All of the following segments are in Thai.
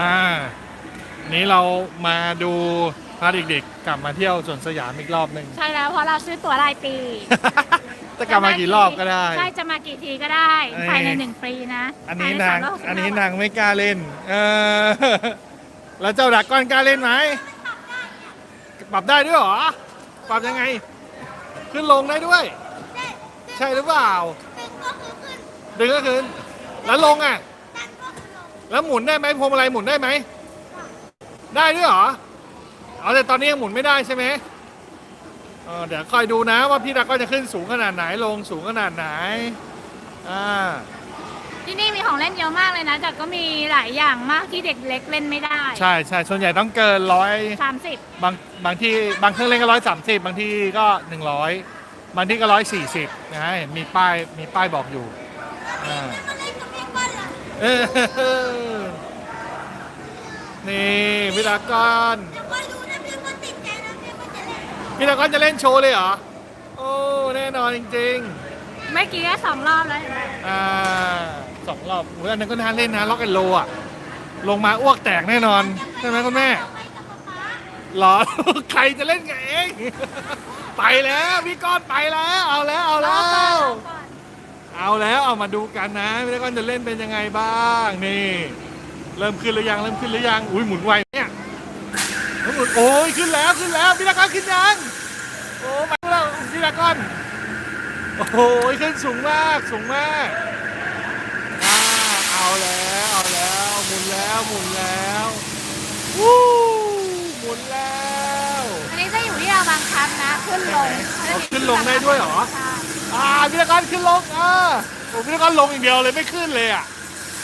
อ่า นี้เรามาดูพาเด็กๆกลับมาเที่ยวสวนสยามอีกรอบหนึ่ง ใช่แล้วเพราะเราซื้อตั๋วรายปี จะกลับมากี่รอบก็ได้ ใช่จะมากี่ทีก็ได้เอ้ยภายในหนึ่งปีนะอันนี้ภยในางสมรบสิบอันนี้ห้นางไม่กล้าเล่น เออ แล้วเจ้าดักก้อนกล้าเล่นไหมปรับได้ด้วยเหรอ ปรับยังไง ขึ้นลงได้ด้วย ใช่หรือเปล่า ดึงก็ขึ้น แล้วลงอะ แล้วหมุนได้ไหมพวงมาลัยหมุนได้ไหม ได้ด้วยเหรอ เอาแต่ตอนนี้ยังหมุนไม่ได้ใช่ไหมเออเดี๋ยวคอยดูนะว่าพี่ดักก้อนจะขึ้นสูงขนาดไหนลงสูงขนาดไหน อ่า ที่นี่มีของเล่นเยอะมากเลยนะ แต่ก็มีหลายอย่างมากที่เด็กเล็กเล่นไม่ได้ใช่ใช่ส่วนใหญ่ต้องเกินร้อยสามสิบบางบางที่บางเครื่องเล่นก็ร้อยสามสิบบางที่ก็หนึ่งร้อยบางที่ก็ร้อยสี่สิบนะฮะเห็นมีป้ายมีป้ายบอกอยู่อ่าเออ นี่พิธากรพิธากรจะเล่นโชว์เลยเหรอ โอ้ แน่นอนจริงเมื่อกี้แค่สองรอบแล้วเห็นไหมๆ อ่าสองรอบอุ๊ยอันนั้นก็น่าเล่นนะล็อกแอนโลอะ ลงมาอ้วกแตกแน่นอน ใช่ไหมคุณแม่หรอ ใครจะเล่นกับเอง ไปแล้ว พี่ก้อนไปแล้ว เอาแล้ว เอารแล้อบก่อนวรอบก่อน เอาแล้วเอามาดูกันนะพี่ก้อนจะเล่นเป็นยังไงบ้างนี่ เริ่มขึ้นหรือยังเริ่มขึ้นหรือยังอุ้ยหมุนไวเนี่ยหมุนโอ้ยขึ้นแล้วขึ้นแล้วพี่ก้อนขึ้นยังโอ้มาแล้วพี่ก้อนโอ้โหขึ้นสูงมากสูงมากอ่าเอาแล้วเอาแล้วหมุนแล้วหมุนแล้ววู้หมุนแล้วอันนี้จะอยู่ที่เราบังคับนะ ขึ้นลงเอาขึ้นลงได้ด้วยเหรอใช่ อ่าพี่ก้อนขึ้นลงอ่าโอ้พี่ก้อนลงอย่างเดียวเลยไม่ขึ้นเลยอะ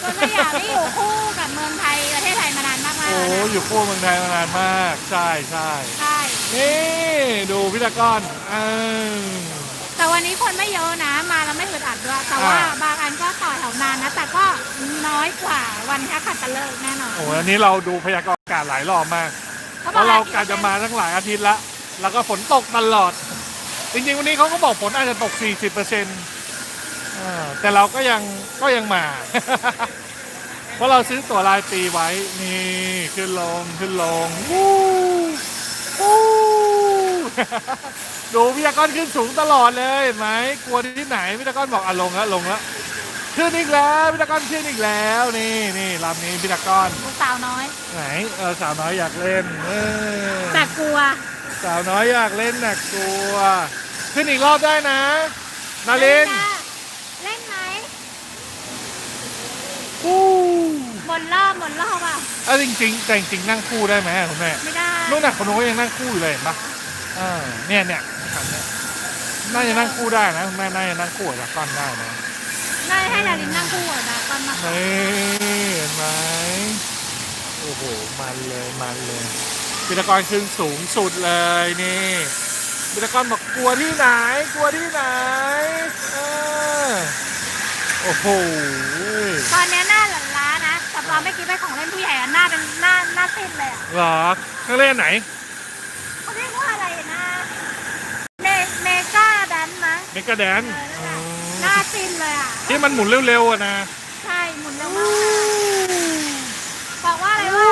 ส่วนสยามนี่อยู่คู่กับเมืองไทยประเทศไทยมานานมากๆโอ้แล้วนะอยู่คู่เมืองไทยมานานมาก ใช่ใช่ใช่นี่ดูพี่ตะก้อนเออแต่วันนี้คนไม่เยอะนะมาแล้วไม่อึดอัดด้วยแต่ว่าอ่า บางอันก็ต่อแถวนานนะแต่ก็น้อยกว่าวันที่ขัดตะเลิกแน่นอนโอ้อันนี้เราดูพยากรณ์อากาศหลายรอบมากเขาเพบอกราะเรากะจะมาทั้งหลายอาทิตย์ละ แล้วก็ฝนตกตลอด จริงๆ วันนี้เขาก็บอกฝนอาจจะตก 40%อ่าแต่เราก็ยังก็ยังมา เพราะเราซื้อตั๋วรายปีไว้ นี่ ขึ้นลง ขึ้นลงวู้วู้ ดูพี่ตะก้อนขึ้นสูงตลอดเลยเห็นไหมกลัวที่ไหนพี่ตะก้อนบอกอะลงแล้วลงแล้วขึ้นอีกแล้วพี่ตะก้อนขึ้นอีกแล้วนี่นี่ลำนี้พี่ตะก้อนลูกสาวน้อย ไหนเออสาวน้อยอยากเล่นเออแต่กลัวสาวน้อยอยากเล่นหนักกลัว ขึ้นอีกรอบได้นะ นาเล่นเล่นไหมอู้หมดรอบหมดรอบอะเออจริงๆแต่จริงๆนั่งคู่ได้ไหมคุณแม่ไม่ได้นู่นน่ะคนนู้นก็ยังนั่งคู่อยู่เลยเห็นปะอ่าเนี่ยเนี่ยขันเนี่ยน่าจะนั่งคู่ได้นะคุณแม่น่าจะนั่งคู่กับก้อนได้นะได้ให้ดารินนั่งคู่กับดาก่อนมานี่เห็นไหมโอ้โหมันเลยมันเลย พิธากรขึ้นสูงสุดเลยนี่พิธากรบอกกลัวที่ไหน กลัวที่ไหนเออโอ้โหตอนเนี้ยหน้าหลันล้านะแต่ตอนไม่อกี้ไปของเล่นผู้ใหญ่อะหน้าเป็นหน้าหน้าซีดเลยอะเหรอเครื่องเล่นไหนเขาเรียกว่าอะไรนะเมเมกาแดนมั้งเมกาแดนเออนั่นแหละหน้าซีดเลยอะที่มันหมุนเร็วๆอะนะใช่หมุนเร็วมากบอกว่าอะไรว่า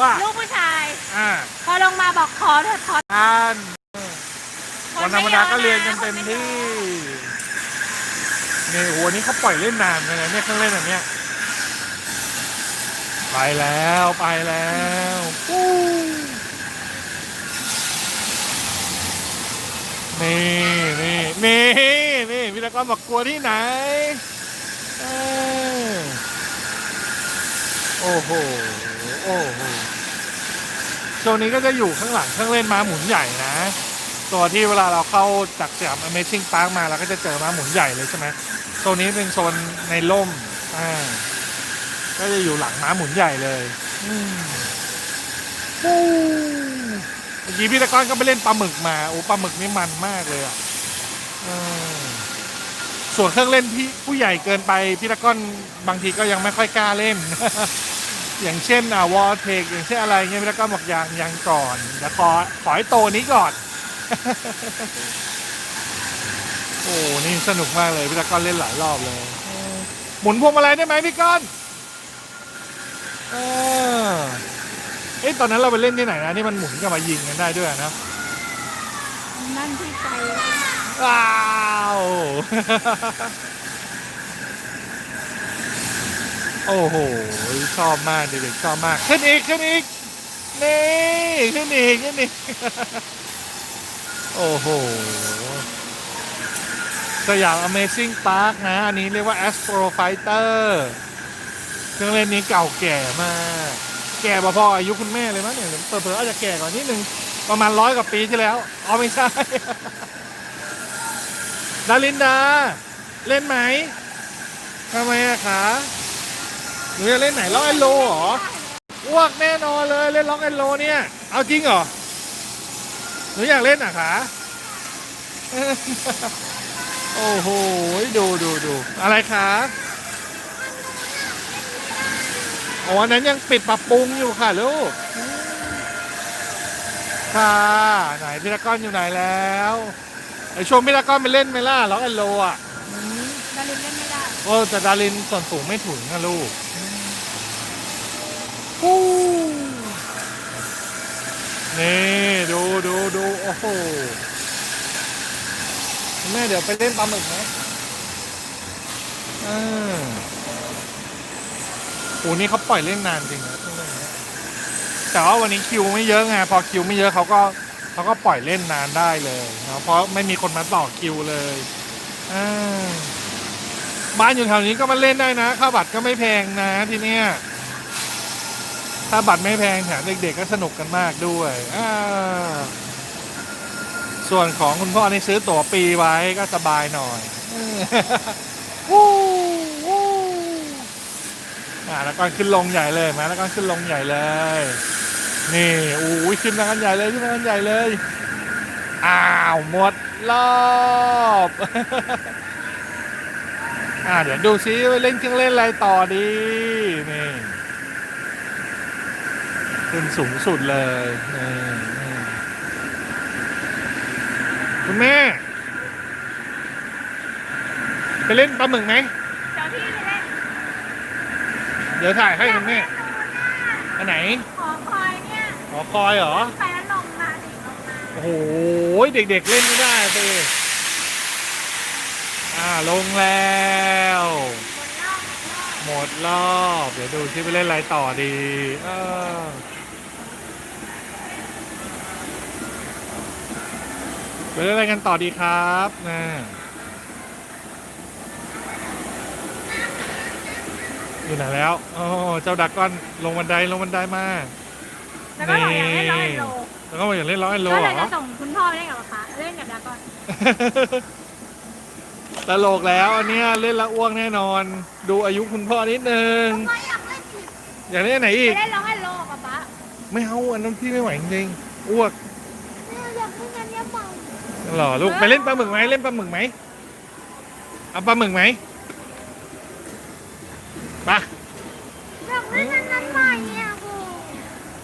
ว่า ลูกผู้ชาย อ่าพอลงมาบอกขอเถอะขออ่านวันธรรมดาก็เรียนกันเต็มที่นี่โหวันนี้เขาปล่อยเล่นนานเลยนะเนี่ยเครื่องเล่นอันเนี้ยไปแล้วไปแล้วปู้นี่นี่นี่นี่วิรากรบอกกลัวที่ไหนเออโอ้โห โอ้โห โซนนี้ก็จะอยู่ข้างหลังเครื่องเล่นม้าหมุนใหญ่นะ ตัวที่เวลาเราเข้าจากสยาม Amazing Park มาเราก็จะเจอม้าหมุนใหญ่เลยใช่ไหมโซนนี้เป็นโซนในร่มอ่าก็จะอยู่หลังม้าหมุนใหญ่เลยอืมปู้เมื่อกี้พี่ตะก้อนก็ไปเล่นปลาหมึกมาโอ้ปลาหมึกนี่มันมากเลยอะส่วนเครื่องเล่นพี่ผู้ใหญ่เกินไปพี่ตะก้อนบางทีก็ยังไม่ค่อยกล้าเล่น อย่างเช่นอ่าวอลเทคอย่างเช่นอะไรเงี้ยพี่ตะก้อนบอกยังยังก่อนเดี๋ยวขอขอให้โตนี้ก่อน โอ้นี่สนุกมากเลยพี่ตะก้อนเล่นหลายรอบเลยเออหมุนพวงมาลัยได้ไหมพี่ก้อนเอออ้ยตอนนั้นเราไปเล่นที่ไหนนะที่มันหมุนกลับมายิงกันได้ด้วยนะนั่นที่ใจว้าว โอ้โห ชอบมากเด็กๆชอบมาก ขึ้นอีก ขึ้นอีก นี่ ขึ้นอีก ขึ้นอีก โอ้โห สยาม Amazing Park นะ อันนี้เรียกว่า Astro Fighter เครื่องเล่นนี้เก่าแก่มาก แก่พออายุคุณแม่เลยมั้งเนี่ยเปิดๆอาจจะแก่กว่านิดนึง ประมาณร้อยกว่าปีที่แล้ว อ๋อไม่ใช่ดารินดา เล่นไหมทำไมอะคะ หนูจะเล่นไหนล็อกแอนโลเหรออ้วกแน่นอนเลยเล่นล็อกแอนโลเนี่ย เอาจริงเหรอหนูอยากเล่นอะคะโอ้โหดูดูดูอะไรคะอ๋ออันนั้นยังปิดปรับปรุงอยู่ค่ะลูกค่ะไหนพี่ตะก้อนอยู่ไหนแล้วไอชวนพี่ตะก้อนไปเล่นไหมล่ะล็อกแอนโลอะดารินเล่นไม่ได้โอ้แต่ดารินส่วนสูงไม่ถึงนะลูก ฟู้นี่ดูดูดูโอ้โหแม่เดี๋ยวไปเล่นปลาหมึกไหมอ่าโอ้นี่เขาปล่อยเล่นนานจริงนะช่วงนี้แต่ว่าวันนี้คิวไม่เยอะไงพอคิวไม่เยอะเขาก็เขาก็ปล่อยเล่นนานได้เลยนะเพราะไม่มีคนมาต่อคิวเลยอ่าบ้านอยู่แถวนี้ก็มาเล่นได้นะค่าบัตรก็ไม่แพงนะที่เนี้ย ถ้าบัตรไม่แพงแถมเด็กๆก็สนุกกันมากด้วยส่วนของคุณพ่อนี่ซื้อตั๋วปีไว้ก็สบายหน่อยวู้วู้อ่าแล้วก็ขึ้นลงใหญ่เลยมาแล้วก็ขึ้นลงใหญ่เลย นี่อู้ยขึ้นมากันใหญ่เลยขึ้นมากันใหญ่เลย อ้าวหมดรอบอ่าเดี๋ยวดูซิเล่นเครื่องเล่นอะไรต่อดีนี่ ขึ้นสูงสุดเลยนี่นี่คุณแม่ ไปเล่นปลาหมึกไหมเจ้าที่ไปเล่นเดี๋ยวถ่ายให้คุณแม่ อันไหน ขอคอยเนี่ยหอคอยเหรอ ไปแล้วลงมาดิลงมาโอ้โห เด็กๆเล่นไม่ได้สิอ่าลงแล้วบนรอบหมดรอบ เดี๋ยวดูที่ไปเล่นอะไรต่อดี เออ ไปเล่นอะไรกันต่อดีครับนะอยู่ไหนแล้วโอ้เจ้าดักก้อนลงบันไดลงบันไดมาแล้วก็บอกอยากเล่นร้อยโลแล้วก็มาอยากเล่นร้อยโลก็เหเลรยอจะส่งคุณพ่อไปเล่นกับป๊าป๊าเล่นกับดากอนตลกแล้วอันเนี้ยเล่นและอ้วกแน่นอน ดูอายุคุณพ่อนิดนึง พ่ออยากเล่นอีกอยากเล่นอันไหนอีก ไปเล่นร้อยโลกับป๊าไม่เอาอันนั้นพี่ไม่ไหวจริงๆอ้วก เนี่ยอยากเล่นอันเนี้ยเมา หรอลูกไปเล่นปลาหมึกไหมเล่นปลาหมึกไหมเอาปลาหมึกไหมไปะอยากเล่นอันนั้นใหม่เนี่ยโอ้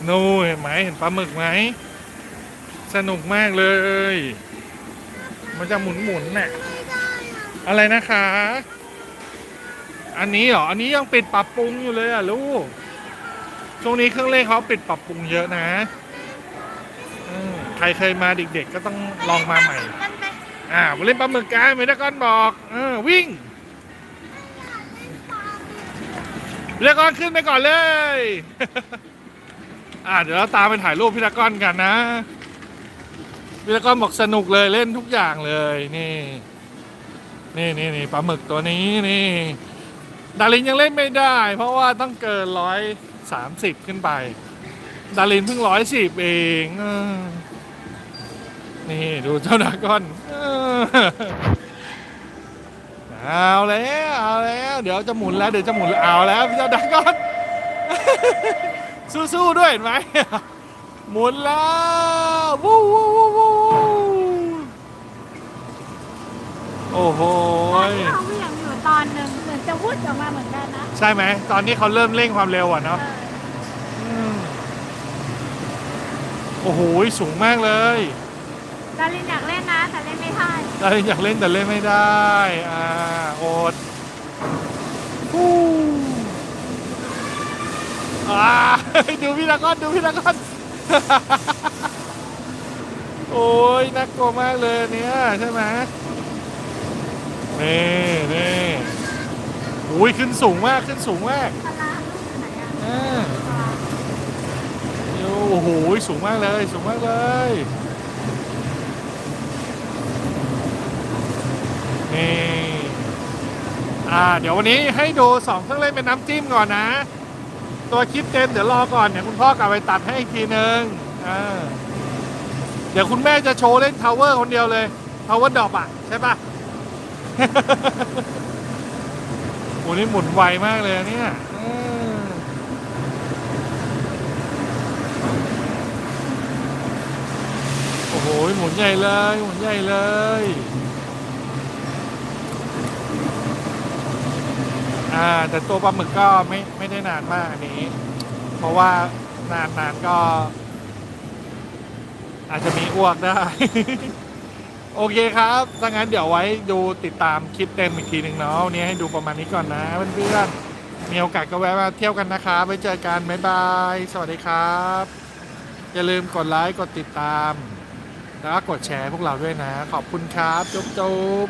นู่นเห็นไหมเห็นปลาหมึกไหมสนุกมากเลย มันจะหมุนหมุนๆน่ะไม่ได้อะอะไรนะคะ อันนี้เหรออันนี้ยังปิดปรับปรุงอยู่เลยอะลูกช่วงนี้เครื่องเล่นเขาปิดปรับปรุงเยอะนะอืม ใครเคยมาเด็กๆ ก็ต้องลองมาใหม่มันเป็นอ่ามาเล่นปลาหมึกกันเมตาก้อนบอกเออวิ่งเรียกก้อนขึ้นไปก่อนเลย อ่าเดี๋ยวเราตามไปถ่ายรูปพี่ตะก้อนกันนะพี่ตะก้อนบอกสนุกเลยเล่นทุกอย่างเลยนี่ นี่นี่นี่ปลาหมึกตัวนี้นี่ ดารินยังเล่นไม่ได้ เพราะว่าต้องเกินร้อยสามสิบขึ้นไป ดารินเพิ่งร้อยสิบเองเออ นี่ดูเจ้าดรากอนเออเอาแล้วเอาแล้วเดี๋ยวจะหมุนแล้วเดี๋ยวจะหมุนแล้วเอาแล้วพี่เจ้าดรากอนสู้ๆด้วยเห็นไหมหมุนแล้ววู้วู้วู้วู้โอ้โหตอนที่เขาเหวี่ยงอยู่ตอนหนึ่งเหมือนจะวุดออกมาเหมือนกันนะ ใช่ไหมตอนนี้เขาเริ่มเร่งความเร็วอะเอเนาะอมโอ้โห สูงมากเลย ดารินอยากเล่นนะ แต่เล่นไม่ได้เราอยากเล่นแต่เล่นไม่ได้ อ่าโอดฟู้อ่าดูพี่นักก้อนดูพี่นักก้อนโอ้ยน่ากลัวมากเลยอันเนี้ยใช่ไหมนี่นี่อุ้ยขึ้นสูงมากขึ้นสูงมากปลาร้าลูกอยู่ไหนอะอ่าโอ้โหสูงมากเลยสูงมากเลยนี่ อ่าเดี๋ยววันนี้ให้ดูสองเครื่องเล่นเป็นน้ำจิ้มก่อนนะ ตัวคลิปเต็มเดี๋ยวรอก่อนเดี๋ยวคุณพ่อกลับไปตัดให้อีกทีนึงอ่าเดี๋ยวคุณแม่จะโชว์เล่นทาวเวอร์คนเดียวเลยทาวเวอร์ดอปอะใช่ปะโอ้นี่หมุนไวมากเลยเนี่ยโอ้โหหมุนใหญ่เลย หมุนใหญ่เลย อ่าแต่ตัวปลาหมึกก็ไม่ไม่ได้นานมากอันนี้ เพราะว่านานนานๆก็ อาจจะมีอ้วกได้ โอเคครับถ้างั้นเดี๋ยวไว้ดูติดตามคลิปเต็มอีกทีหนึ่งเนาะวันนี้ให้ดูประมาณนี้ก่อนนะเพื่อนๆมีโอกาสก็แวะมาเที่ยวกันนะครับไว้เจอกันบ๊ายบายสวัสดีครับ อย่าลืมกดไลค์กดติดตาม แล้วก็กดแชร์พวกเราด้วยนะ ขอบคุณครับจุ๊บจุ๊บ